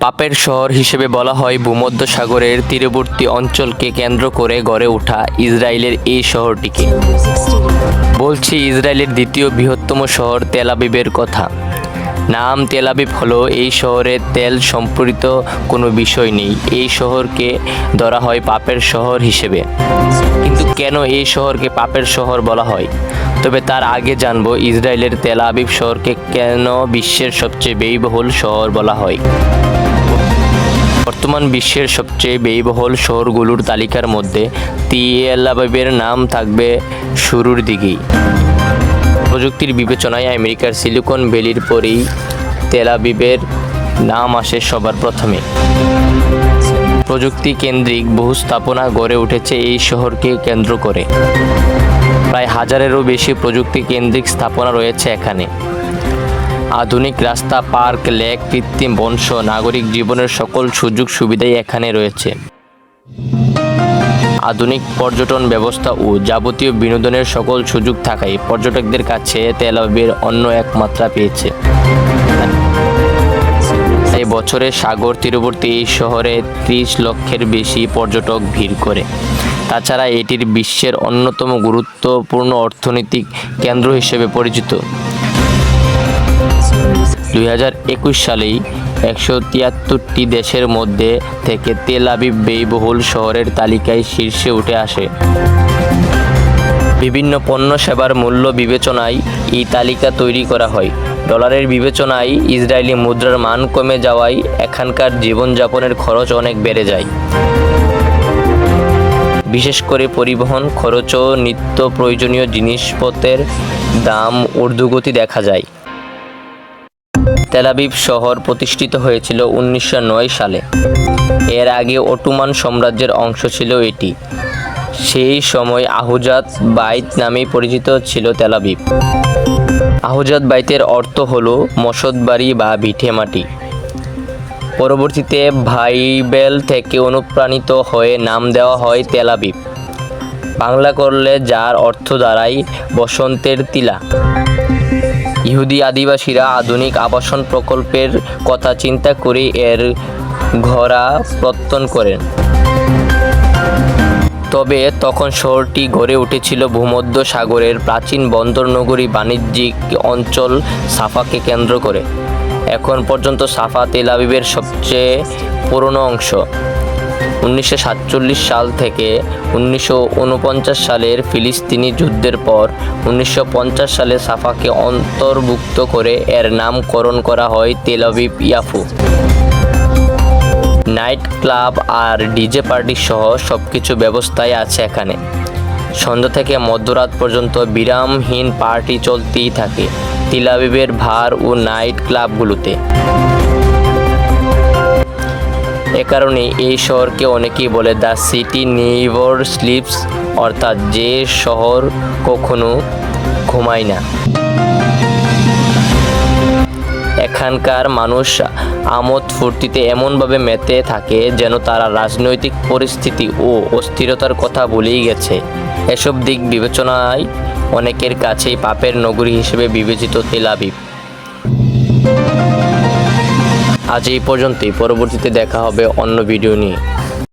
পাপের শহর হিসেবে বলা হয় ভূমধ্যসাগরের তীরবর্তী অঞ্চলকে কেন্দ্র করে গড়ে ওঠা ইসরায়েলের এই শহরটিকে। বলছি ইসরায়েলের দ্বিতীয় বৃহত্তম শহর তেলাবিবের কথা। নাম তেলাবিব হলো এই শহরে তেল সম্পর্কিত কোনো বিষয় নেই। এই শহরকে ধরা হয় পাপের শহর হিসেবে। কিন্তু কেন এই শহরকে পাপের শহর বলা হয়? তবে তার আগে জানব ইসরায়েলের তেল আবিব শহরকে কেন বিশ্বের সবচেয়ে ব্যয়বহুল শহর বলা হয়। বর্তমান বিশ্বের সবচেয়ে ব্যয়বহুল শহরগুলোর তালিকার মধ্যে তেল আবিবের নাম থাকবে শুরুর দিকেই। প্রযুক্তির বিবেচনায় আমেরিকার সিলিকন ভ্যালির পরেই তেল আবিবের নাম আসে সবার প্রথমে। প্রযুক্তি কেন্দ্রিক বহু স্থাপনা গড়ে উঠেছে এই শহরকে কেন্দ্র করে। প্রায় হাজারেরও বেশি প্রযুক্তি কেন্দ্রিক স্থাপনা রয়েছে এখানে। আধুনিক রাস্তা, পার্ক, লেক, কৃত্রিম বংশ, নাগরিক জীবনের সকল সুযোগ সুবিধাই এখানে রয়েছে। আধুনিক পর্যটন ব্যবস্থা ও যাবতীয় বিনোদনের সকল সুযোগ থাকায় পর্যটকদের কাছে তেল আবিবের অন্য এক মাত্রা পেয়েছে। তাই বছরে সাগর তীরবর্তী এই শহরে ত্রিশ লক্ষের বেশি পর্যটক ভিড় করে। তাছাড়া এটির বিশ্বের অন্যতম গুরুত্বপূর্ণ অর্থনৈতিক কেন্দ্র হিসেবে পরিচিত। দুই হাজার একুশ সালেই একশো তিয়াত্তরটি দেশের মধ্যে থেকে তেল আবিব ব্যয়বহুল শহরের তালিকায় শীর্ষে উঠে আসে। বিভিন্ন পণ্য সেবার মূল্য বিবেচনায় এই তালিকা তৈরি করা হয়। ডলারের বিবেচনায় ইসরায়েলি মুদ্রার মান কমে যাওয়ায় এখানকার জীবনযাপনের খরচ অনেক বেড়ে যায়। বিশেষ করে পরিবহন খরচ ও নিত্য প্রয়োজনীয় জিনিসপত্রের দাম ঊর্ধ্বগতি দেখা যায়। তেলাবিব শহর প্রতিষ্ঠিত হয়েছিল উনিশশো নয় সালে। এর আগে অটোমান সাম্রাজ্যের অংশ ছিল এটি। সেই সময় আহুজাত বাইত নামেই পরিচিত ছিল তেলাবিব আহুজাত বাইতের অর্থ হলো মসদবাড়ি বা ভিটে মাটি। পরবর্তীতে ভাইবেল থেকে অনুপ্রাণিত হয়ে নাম দেওয়া হয় তেলাবিব বাংলা করলে যার অর্থ দাঁড়ায় বসন্তের তিলা। ইহুদি আদিবাসীরা আধুনিক আবাসন প্রকল্পের কথা চিন্তা করে এর ঘোড়া প্রত্যন করেন। তবে তখন শহরটি গড়ে উঠেছিল ভূমধ্য সাগরের প্রাচীন বন্দর নগরী বাণিজ্যিক অঞ্চল সাফাকে কেন্দ্র করে। এখন পর্যন্ত সাফা তেল আবিবের সবচেয়ে পুরনো অংশ। উনিশশো সাতচল্লিশ সাল থেকে উনিশশো উনপঞ্চাশ সালের ফিলিস্তিনি যুদ্ধের পর উনিশশো পঞ্চাশ সালে সাফাকে অন্তর্ভুক্ত করে এর নামকরণ করা হয় Tel Aviv Yafo. Night club আর ডিজে পার্টি সহ সব কিছু ব্যবস্থায় আছে এখানে। সন্ধ্যা থেকে মধ্যরাত পর্যন্ত বিরামহীন পার্টি চলতেই থাকে। তিলাবিবের ভার ও নাইট ক্লাবগুলোতে। এ কারণে এই শহরকে অনেকেই বলে দ্য সিটি নেইভার স্লিপস অর্থাৎ যে শহর কখনো ঘুমায় না। এখানকার মানুষ আমোদ ফুর্তিতে এমনভাবে মেতে থাকে যেন তারা রাজনৈতিক পরিস্থিতি ও অস্থিরতার কথা ভুলেই গেছে। এসব দিক বিবেচনায় অনেকের কাছেই পাপের নগরী হিসেবে বিবেচিত তেল আবিব। আজ এই পর্যন্তই। পরবর্তীতে দেখা হবে অন্য ভিডিও নিয়ে।